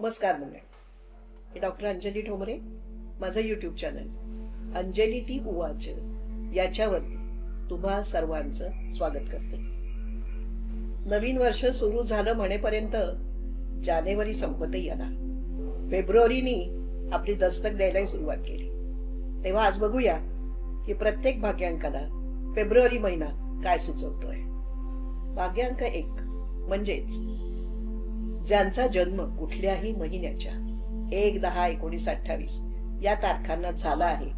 नमस्कार मंडळ मी डॉक्टर अंजली ठोमरे माझं यूट्यूब चॅनल अंजली टी उवाच याच्यावरती तुम्हा सर्वांचं स्वागत करते. नवीन वर्ष सुरू झालं म्हणेपर्यंत जानेवारी संपतही आला. फेब्रुवारीनी आपली दस्तक द्यायलाही सुरुवात केली. तेव्हा आज बघूया की प्रत्येक भाग्यांकाला फेब्रुवारी महिना काय सुचवतोय. भाग्यांक एक म्हणजेच ज्यांचा जन्म कुठल्याही महिन्याच्या एक दहा एकोणीस अठ्ठावीस या तारखांना झाला आहे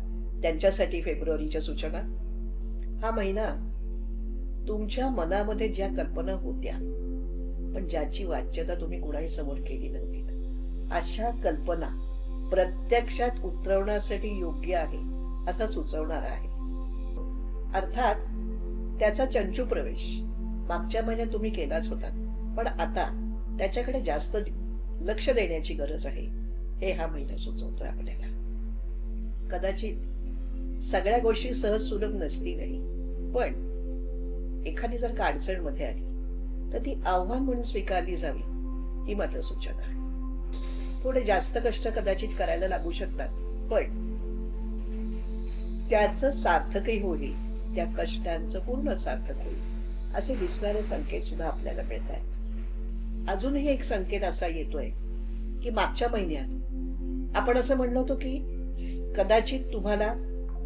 त्यांच्यासाठी फेब्रुवारीच्या सूचना. हा महिना तुमच्या मनामध्ये ज्या कल्पना होत्या पण ज्याची वाच्यता तुम्ही कुणाही समोर केली नव्हती. अशा कल्पना प्रत्यक्षात उतरवण्यासाठी योग्य आहे असा सुचवणार आहे. अर्थात त्याचा चंचू प्रवेश मागच्या महिन्यात तुम्ही केलाच होता पण आता त्याच्याकडे जास्त लक्ष देण्याची गरज आहे हे हा महिना सुचवतो आपल्याला. कदाचित सगळ्या गोष्टी सहज सुलभ नसतीलही पण एखादी जर का अडचणमध्ये आली तर ती आव्हान म्हणून स्वीकारली जावी ही मात्र सूचना आहे. थोडे जास्त कष्ट कदाचित करायला लागू शकतात पण त्याचं सार्थकही होईल त्या कष्टांचं पूर्ण सार्थक होईल असे दिसणारे संकेत सुद्धा आपल्याला मिळत आहेत अजूनही एक संकेत असा येतोय की मागच्या महिन्यात आपण असं म्हणलो होतो की कदाचित तुम्हाला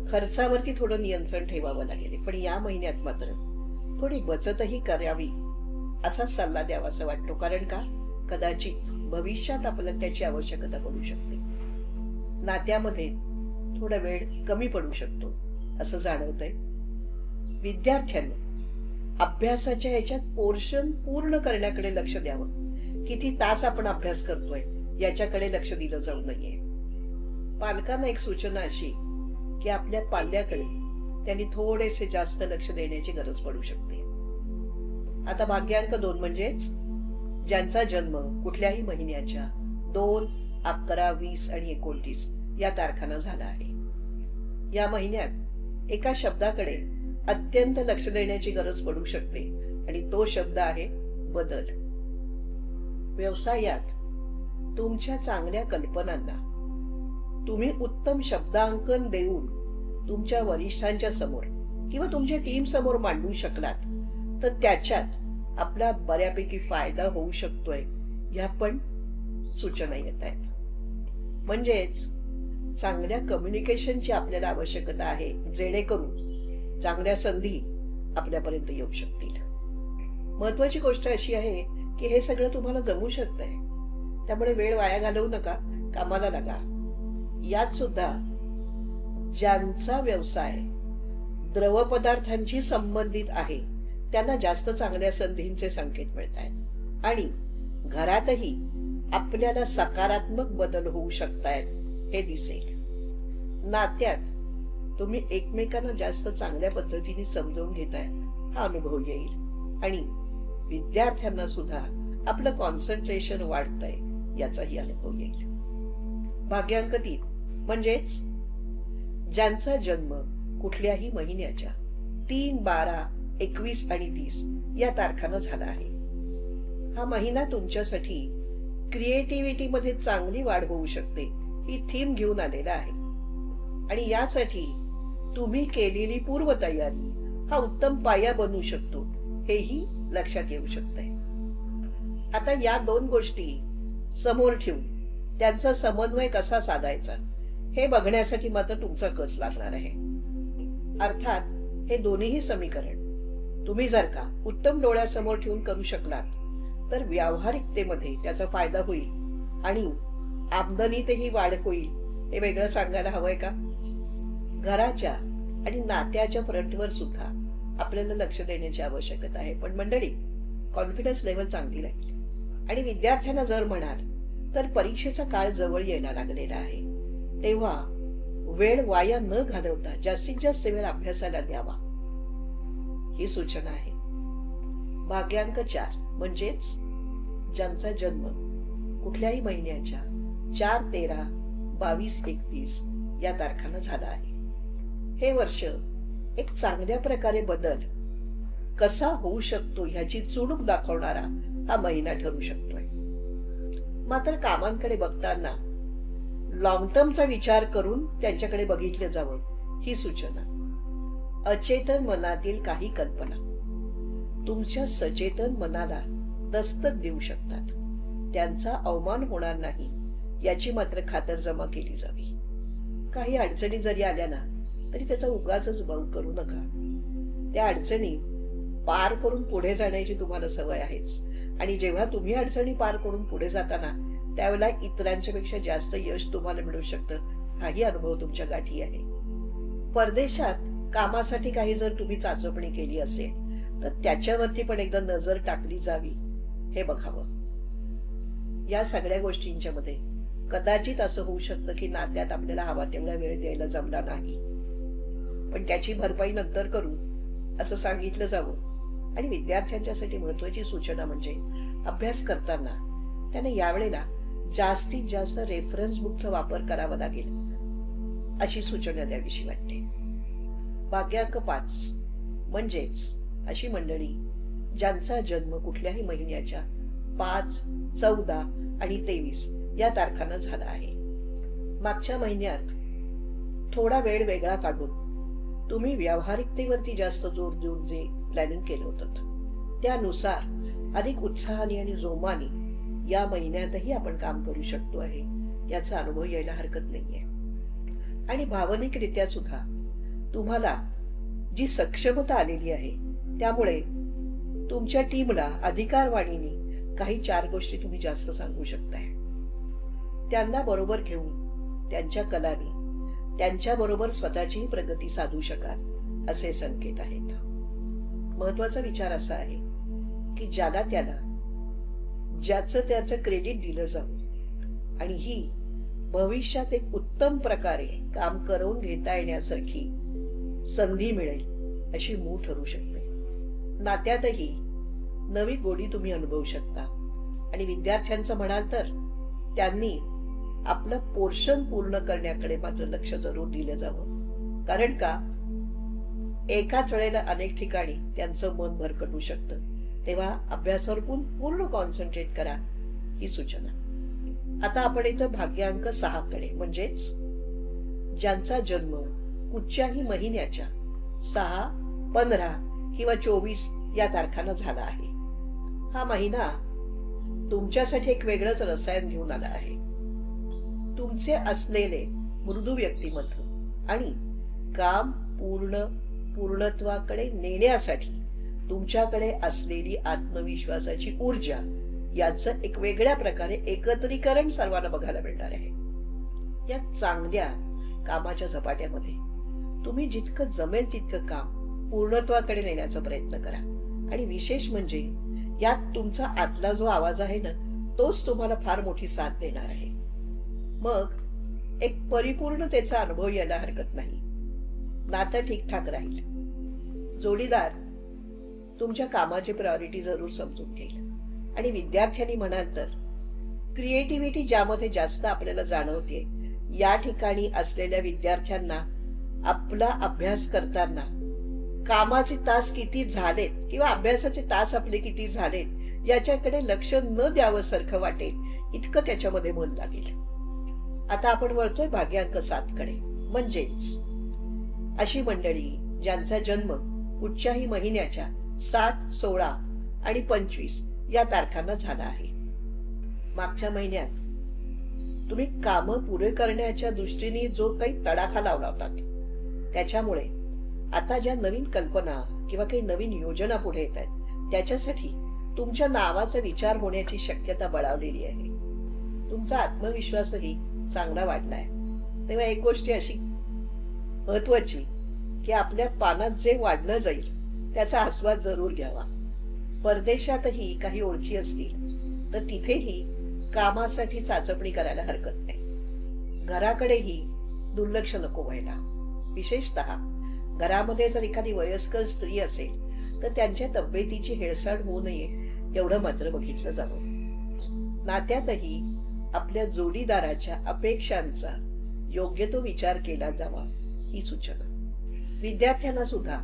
खर्चावरती थोडं नियंत्रण ठेवावं लागेल पण या महिन्यात मात्र थोडी बचतही करावी असा सल्ला द्यावा असं वाटतो. कारण का? कदाचित भविष्यात आपल्याला त्याची आवश्यकता पडू शकते. नात्यामध्ये थोडा वेळ कमी पडू शकतो असं जाणवतंय. विद्यार्थ्यांनी अभ्यासाच्या ह्याच्यात पोर्शन पूर्ण करण्याकडे लक्ष द्यावं. किती तास आपण अभ्यास करतोय याच्याकडे लक्ष दिलं जाऊ नये. पालकांना एक सूचना अशी की आपल्या पाल्याकडे त्यांनी थोडेसे जास्त लक्ष देण्याची गरज पडू शकते. आता भाग्यांक दोन म्हणजेच ज्यांचा जन्म कुठल्याही महिन्याच्या दोन अकरा वीस आणि एकोणतीस या तारखांना झाला आहे. या महिन्यात एका शब्दाकडे अत्यंत लक्ष देण्याची गरज पडू शकते. आणि तो शब्द आहे बदल. व्यवसायात तुमच्या चांगल्या कल्पनांना. तुम्ही उत्तम शब्दांकन देऊन तुमच्या वरिष्ठांच्या समोर किंवा तुमच्या टीम समोर मांडू शकलात तर त्याच्यात आपला बऱ्यापैकी फायदा होऊ शकतोय ह्या पण सूचना येत आहेत. म्हणजेच चांगल्या कम्युनिकेशनची आपल्याला आवश्यकता आहे जेणेकरून चांगल्या संधी आपल्यापर्यंत येऊ शकतील. महत्वाची गोष्ट अशी आहे की हे सगळं तुम्हाला जमू शकतंय. त्यामुळे वेळ वाया घालवू नका कामाला लागा. यात सुद्धा ज्यांचा व्यवसाय द्रवपदार्थांशी संबंधित आहे त्यांना जास्त चांगल्या संधींचे संकेत मिळत आहेत आणि घरातही आपल्याला सकारात्मक बदल होऊ शकतायत हे दिसेल. नात्यात तुम्ही एकमेकांना जास्त चांगल्या पद्धतीने समजावून घेताय हा अनुभव येईल. आणि विद्यार्थ्यांना सुद्धा आपलं कॉन्सन्ट्रेशन वाढतंय याचाही अनुभव येईल. भाग्यांक तीन. म्हणजेच ज्यांचा जन्म कुठल्याही महिन्याच्या तीन बारा एकवीस आणि तीस या तारखांना झाला आहे. हा महिना तुमच्यासाठी क्रिएटिव्हिटी मध्ये चांगली वाढ होऊ शकते ही थीम घेऊन आलेला आहे. आणि यासाठी तुम्ही केलेली पूर्वतयारी हा उत्तम पाया बनू शकतो हेही लक्षात येऊ शकतंय. आता या दोन गोष्टी समोर ठेवून त्यांचा समन्वय कसा साधायचा हे बघण्यासाठी मात्र तुमचा कस लागणार आहे. अर्थात हे दोन्हीही समीकरण तुम्ही जर का उत्तम डोळ्यासमोर ठेवून करू शकलात तर व्यावहारिकतेमध्ये त्याचा फायदा होईल आणि आमदनीतही वाढ होईल हे वेगळं सांगायला हवंय का? घराच्या आणि नात्याच्या फ्रंटवर सुद्धा आपल्याला लक्ष देण्याची आवश्यकता आहे. पण मंडळी कॉन्फिडन्स लेवल चांगली राहील. आणि विद्यार्थ्यांना जर म्हणाल तर परीक्षेचा काळ जवळ यायला लागलेला आहे. तेव्हा वेळ वाया न घालवता जास्तीत जास्त वेळ अभ्यासाला द्यावा. ही सूचना आहे. भाग्यांक चार म्हणजेच ज्यांचा जन्म कुठल्याही महिन्याच्या चार तेरा बावीस एकतीस या तारखांना झाला आहे. हे वर्ष एक चांगल्या प्रकारे बदल कसा होऊ शकतो ह्याची चुणूक दाखवणारा हा महिना ठरू शकतोय. मात्र कामांकडे बघताना लॉंग टर्मचा विचार करून त्यांच्याकडे बघितलं जावं ही सूचना. अचेतन मनातील काही कल्पना. तुमच्या सचेतन मनाला दस्तक देऊ शकतात. त्यांचा अवमान होणार नाही याची मात्र खातरजमा केली जावी. काही अडचणी जरी आल्या ना तरी त्याचा उगाच बाऊ करू नका. त्या अडचणी पार करून पुढे जाण्याची तुम्हाला सवय आहेच. आणि जेव्हा तुम्ही अडचणी पार करून पुढे जाताना त्यावेळेला इतरांच्यापेक्षा जास्त यश तुम्हाला मिळू शकतं. हाही अनुभव तुमच्या गाठी आहे. परदेशात कामासाठी काही जर तुम्ही चाचपणी केली असेल तर त्याच्यावरती पण एकदा नजर टाकली जावी हे बघावं. या सगळ्या गोष्टींच्या मध्ये कदाचित असं होऊ शकतं की नात्यात आपल्याला हवा तेवढा वेळ द्यायला जमला नाही. पण त्याची भरपाई नंतर करू असं सांगितलं जावं. आणि विद्यार्थ्यांच्यासाठी महत्वाची सूचना म्हणजे अभ्यास करताना त्यांना यावेळेला जास्तीत जास्त रेफरन्स बुकचा वापर करावा लागेल अशी सूचना द्यावीशी वाटते. भाग्यांक पाच. म्हणजेच अशी मंडळी ज्यांचा जन्म कुठल्याही महिन्याच्या पाच चौदा आणि तेवीस या तारखांना झाला आहे. मागच्या महिन्यात थोडा वेळ वेगळा काढून तुम्ही व्यावहारिकतेवरती जास्त जोर देऊन जे प्लॅनिंग केलं होतं त्यानुसार अधिक उत्साहाने आणि जोमाने या महिन्यातही आपण काम करू शकतो आहे याचा अनुभव यायला हरकत नाहीये. आणि भावनिकरित्या सुद्धा तुम्हाला जी सक्षमता आलेली आहे त्यामुळे तुमच्या टीमला अधिकारवाणीने काही चार गोष्टी तुम्ही जास्त सांगू शकताय. त्यांना बरोबर घेऊन त्यांच्या कलाने त्यांच्याबरोबर स्वतःचीही प्रगती साधू शकाल असे संकेत आहेत. महत्त्वाचा विचार असा आहे की ज्याला त्याला ज्याचं त्याचं क्रेडिट दिलं जावं आणि ही भविष्यात एक उत्तम प्रकारे काम करून घेता येण्यासारखी संधी मिळेल अशी मूळ ठरू शकते. नात्यातही नवी गोडी तुम्ही अनुभवू शकता. आणि विद्यार्थ्यांचं म्हणाल तर त्यांनी आपलं पोर्शन पूर्ण करण्याकडे मात्र लक्ष जरूर दिलं जावं. कारण का? एकाच वेळेला अनेक ठिकाणी त्यांचं मन भरकटू शकतं. तेव्हा अभ्यासावर पूर्ण कॉन्सन्ट्रेट करा ही सूचना. आता आपण इथं भाग्यांक सहा कडे म्हणजेच ज्यांचा जन्म कुठच्याही महिन्याच्या सहा पंधरा किंवा चोवीस या तारखांना झाला आहे. हा महिना तुमच्यासाठी एक वेगळंच रसायन घेऊन आला आहे. तुमचे असलेले मृदू व्यक्तिमत्व आणि काम पूर्ण पूर्णत्वाकडे नेण्यासाठी तुमच्याकडे असलेली आत्मविश्वासाची ऊर्जा याचं एक वेगळ्या प्रकारे एकत्रीकरण सर्वांना बघायला मिळणार आहे. या चांगल्या कामाच्या झपाट्यामध्ये तुम्ही जितकं जमेल तितकं काम पूर्णत्वाकडे नेण्याचा प्रयत्न करा. आणि विशेष म्हणजे यात तुमचा आतला जो आवाज आहे ना तोच तुम्हाला फार मोठी साथ देणार आहे. मग एक परिपूर्णतेचा अनुभव यायला हरकत नाही. नातं ठीकठाक राहील. जोडीदार तुमच्या कामाची प्रायोरिटी जरूर समजून घेईल. आणि विद्यार्थ्यांनी म्हणाल तर क्रिएटिव्हिटी ज्यामध्ये जास्त आपल्याला जाणवते या ठिकाणी असलेल्या विद्यार्थ्यांना आपला अभ्यास करताना कामाचे तास किती झालेत किंवा अभ्यासाचे तास आपले किती झालेत याच्याकडे लक्ष न द्यावं सारखं वाटेल इतकं त्याच्यामध्ये मन लागेल. आता आपण वळतोय भाग्यांक सातकडे. म्हणजेच अशी मंडळी ज्यांचा जन्म कुठच्याही महिन्याच्या सात सोळा आणि पंचवीस या तारखांना झाला आहे. मागच्या महिन्यात तुम्ही काम पुरे करण्याच्या दृष्टीने जो काही तडाखा लावला होता त्याच्यामुळे आता ज्या नवीन कल्पना किंवा काही नवीन योजना पुढे येत आहेत त्याच्यासाठी तुमच्या नावाचा विचार होण्याची शक्यता बळावलेली आहे. तुमचा आत्मविश्वासही चांगला वाढलाय तेव्हा एक गोष्ट अशी महत्वाची की आपल्या पानात जे वाढलं जाईल त्याचा आस्वाद जरूर घ्यावा. परदेशातही काही ओळखी असतील तर तिथेही कामासाठी चाचपणी करायला हरकत नाही. घराकडेही दुर्लक्ष नको व्हायला. विशेषतः घरामध्ये जर एखादी वयस्कर स्त्री असेल तर त्यांच्या तब्येतीची हेळसाड होऊ नये एवढं मात्र बघितलं जावं. नात्यातही आपल्या जोडीदाराच्या अपेक्षांचा योग्य तो विचार केला जावा ही सूचना. विद्यार्थ्यांना सुद्धा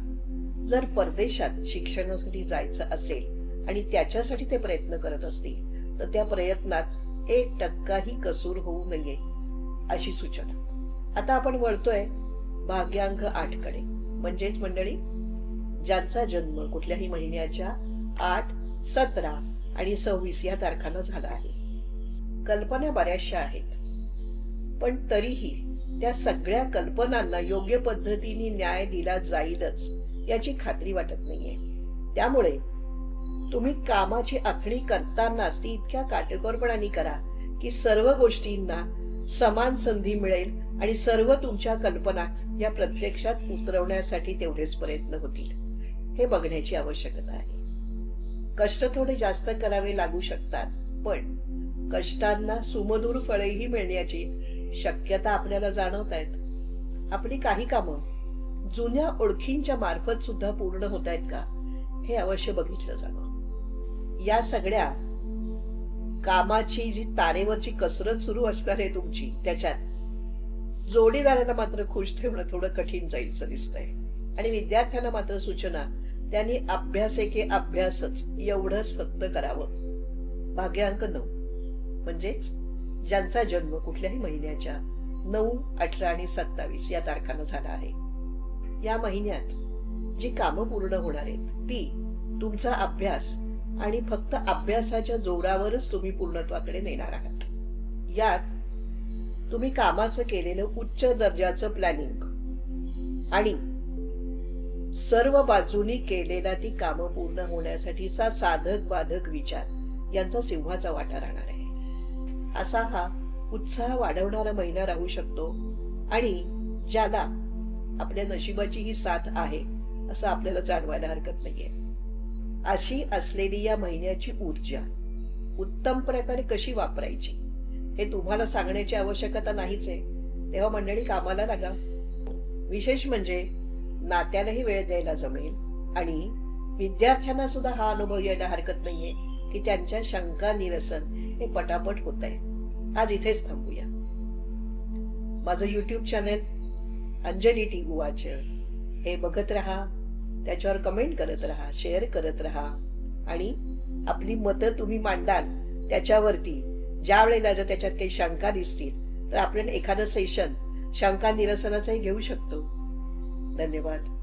जर परदेशात शिक्षणासाठी जायचं असेल आणि त्याच्यासाठी ते प्रयत्न करत असतील तर त्या प्रयत्नात एक टक्काही कसूर होऊ नये अशी सूचना. आता आपण वळतोय भाग्यांक आठकडे म्हणजेच मंडळी ज्यांचा जन्म कुठल्याही महिन्याच्या आठ सतरा आणि सव्वीस या तारखांना झाला आहे. कल्पना बऱ्याचशा आहेत. पण तरीही त्या सगळ्या कल्पनांना योग्य पद्धतीने न्याय दिला जाईलच याची खात्री वाटत नाहीये. त्यामुळे तुम्ही कामाची आखणी करतानाच ती इतक्या काटेकोरपणाने करा की सर्व गोष्टींना समान संधी मिळेल आणि सर्व तुमच्या कल्पना या प्रत्यक्षात उतरवण्यासाठी तेवढेच प्रयत्न होतील. हे बघण्याची आवश्यकता आहे. कष्ट थोडे जास्त करावे लागू शकतात पण कष्टांना सुमधूर फळेही मिळण्याची शक्यता आपल्याला जाणवत आहेत. आपली काही कामं जुन्या ओळखींच्या मार्फत सुद्धा पूर्ण होत आहेत का? हे अवश्य बघितलं जावं या सगळ्या कामाची जी तारेवरची कसरत सुरू असणार आहे तुमची त्याच्यात जोडीदाराला मात्र खुश ठेवणं थोडं कठीण जाईल असं दिसतंय. आणि विद्यार्थ्यांना मात्र सूचना त्यांनी अभ्यास एके अभ्यासच एवढंच फक्त करावं. भाग्यांक नऊ. म्हणजेच ज्यांचा जन्म कुठल्याही महिन्याच्या नऊ अठरा आणि सत्तावीस या तारखांना झाला आहे. या महिन्यात जी कामं पूर्ण होणार आहेत ती तुमचा अभ्यास आणि फक्त अभ्यासाच्या जोरावरच तुम्ही पूर्णत्वाकडे नेणार आहात. यात तुम्ही कामाचं केलेलं उच्च दर्जाचं प्लॅनिंग आणि सर्व बाजूनी केलेला ती कामं पूर्ण होण्यासाठीचा साधक बाधक विचार यांचा सिंहाचा वाटा राहणार आहे. असा हा उत्साह वाढवणारा महिना राहू शकतो आणि ज्याला आपल्या नशिबाची ही साथ आहे असं आपल्याला जाणवायला हरकत नाहीये. अशी असलेली या महिन्याची ऊर्जा उत्तम प्रकारे कशी वापरायची हे तुम्हाला सांगण्याची आवश्यकता नाहीच आहे. तेव्हा मंडळी कामाला लागा. विशेष म्हणजे नात्यालाही वेळ द्यायला जमेल आणि विद्यार्थ्यांना सुद्धा हा अनुभव यायला हरकत नाहीये की त्यांच्या शंका निरसन हे पटापट होत आहे. आज इथेच थांबूया. माझं यूट्यूब चॅनल अंजली टी गुवाच. हे बघत राहा त्याच्यावर कमेंट करत राहा शेअर करत राहा. आणि आपली मतं तुम्ही मांडाल त्याच्यावरती. ज्या वेळेला जर त्याच्यात काही शंका दिसतील तर आपण एखादं सेशन शंका निरसनाचंही घेऊ शकतो. धन्यवाद.